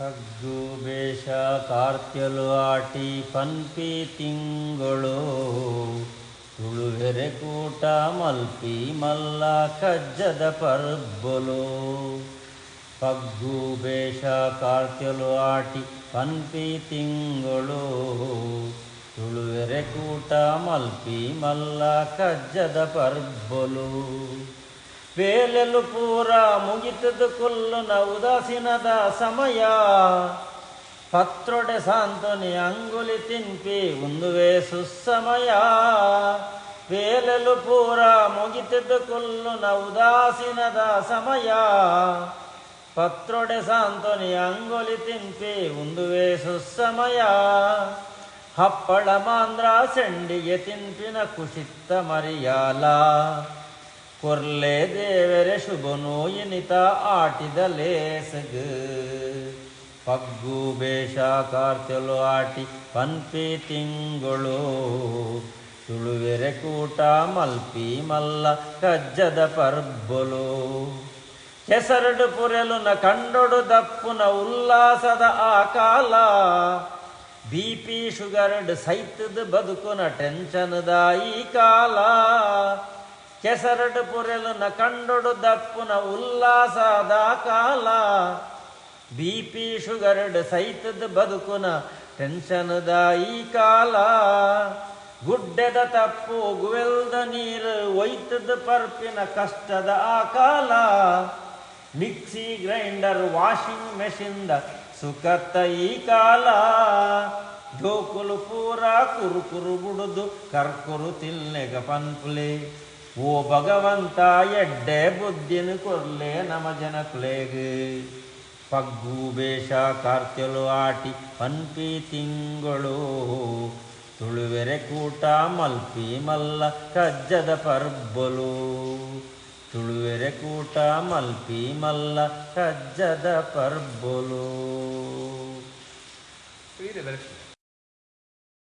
ಹಗ್ಗು ಬೇಷ ಕಾರ್ತ್ಯಲು ಆಟಿ ಪನ್ಪಿ ತಿಂಗಳು. ತುಳುವೆರೆ ಕೂಟ ಮಲ್ಪಿ ಮಲ್ಲ ಕಜ್ಜದ ಪರ್ಬಲು. ಪಗ್ಗು ಬೇಷ ಕಾರ್ತ್ಯಲು ಆಟಿ ಪನ್ಪಿ ತಿಂಗಳು. ತುಳುವೆರೆ ಕೂಟ ಮಲ್ಪಿ ಮಲ್ಲ ಕಜ್ಜದ ಪರ್ಬೊಲು. ಪೇಲೆಲು ಪೂರ ಮುಗಿತದು ಕುಲ್ಲುನ ಉದಾಸೀನದ ಸಮಯ. ಪತ್ರೊಡೆ ಸಾಂತನಿ ಅಂಗುಲಿ ತಿಂಪಿ ಒಂದುವೆ ಸುಸ್ಸಮಯ ಪೇಲೆಲು ಪೂರ ಮುಗಿತದು ಕುಲ್ಲುನ ಉದಾಸೀನದ ಸಮಯ. ಪತ್ರೊಡೆ ಸಾಂತನಿ ಅಂಗುಲಿ ತಿಂಪಿ ಒಂದುವೆ ಸುಸ್ಸಮಯ ಹಪ್ಪಳ ಮಾಂದ್ರ ಸೆಂಡಿಗೆ ತಿನ್ಪಿನ ಕುಸಿತ್ತ ಮರಿಯಾಲ. ಕೊರ್ಲೆ ದೇವರೆ ಶುಭನು ಎನಿತ ಆಟಿದ ಲೇಸಗ. ಪಗ್ಗು ಬೇಷ ಕಾರ್ತೆಲು ಆಟಿ ಪನ್ಪಿ ತಿಂಗಳು. ತುಳುವೆರೆ ಕೂಟ ಮಲ್ಪಿ ಮಲ್ಲ ಕಜ್ಜದ ಪರ್ಬಲು. ಕೆಸರಡು ಪುರೆಲುನ ಕಂಡೊಡು ದಪ್ಪುನ ಉಲ್ಲಾಸದ ಆ ಕಾಲ. ಬಿ ಪಿ ಶುಗರ್ಡ್ ಸೈತದ ಬದುಕುನ ಟೆನ್ಷನ್ದ ಈ ಕಾಲ. ಕೆಸರಡು ಪುರೆಲುನ ನಕಂಡೊಡು ದಪ್ಪುನ ಉಲ್ಲಾಸದ ಕಾಲ. ಬಿ ಪಿ ಶುಗರ್ಡ್ ಸೈತದ ಬದುಕುನ ಟೆನ್ಷನ್ದ ಈ ಕಾಲ. ಗುಡ್ಡೆದ ತಪ್ಪು ಗುವೆಲ್ದ ನೀರು ಒಯ್ತದ ಪರ್ಪಿನ ಕಷ್ಟದ ಆ ಕಾಲ. ಮಿಕ್ಸಿ ಗ್ರೈಂಡರ್ ವಾಷಿಂಗ್ ಮೆಷಿನ್ದ ಸುಖತ್ತ ಈ ಕಾಲ. ಜೋಕುಲು ಪೂರ ಕುರುಕುರು ಕುರು ಬುಡುದು ಕರ್ಕುರು ತಿಲ್ನೆಗ ಪನ್ಪುಲೆ. ಓ ಭಗವಂತ ಎಡ್ಡೆ ಬುದ್ಧಿನ ಕೊರ್ಲೆ ನಮ ಜನ ಕುಲೇಗ್. ಪಗ್ಗು ಬೇಷ ಕಾರ್ತ್ಯಲು ಆಟಿ ಪನ್ಪಿ ತಿಂಗಳು. ತುಳುವೆರೆ ಕೂಟ ಮಲ್ಪಿ ಮಲ್ಲ ಕಜ್ಜದ ಪರ್ಬಲು. ತುಳುವೆರೆ ಕೂಟ ಮಲ್ಪಿ ಮಲ್ಲ ಕಜ್ಜದ ಪರ್ಬಲು.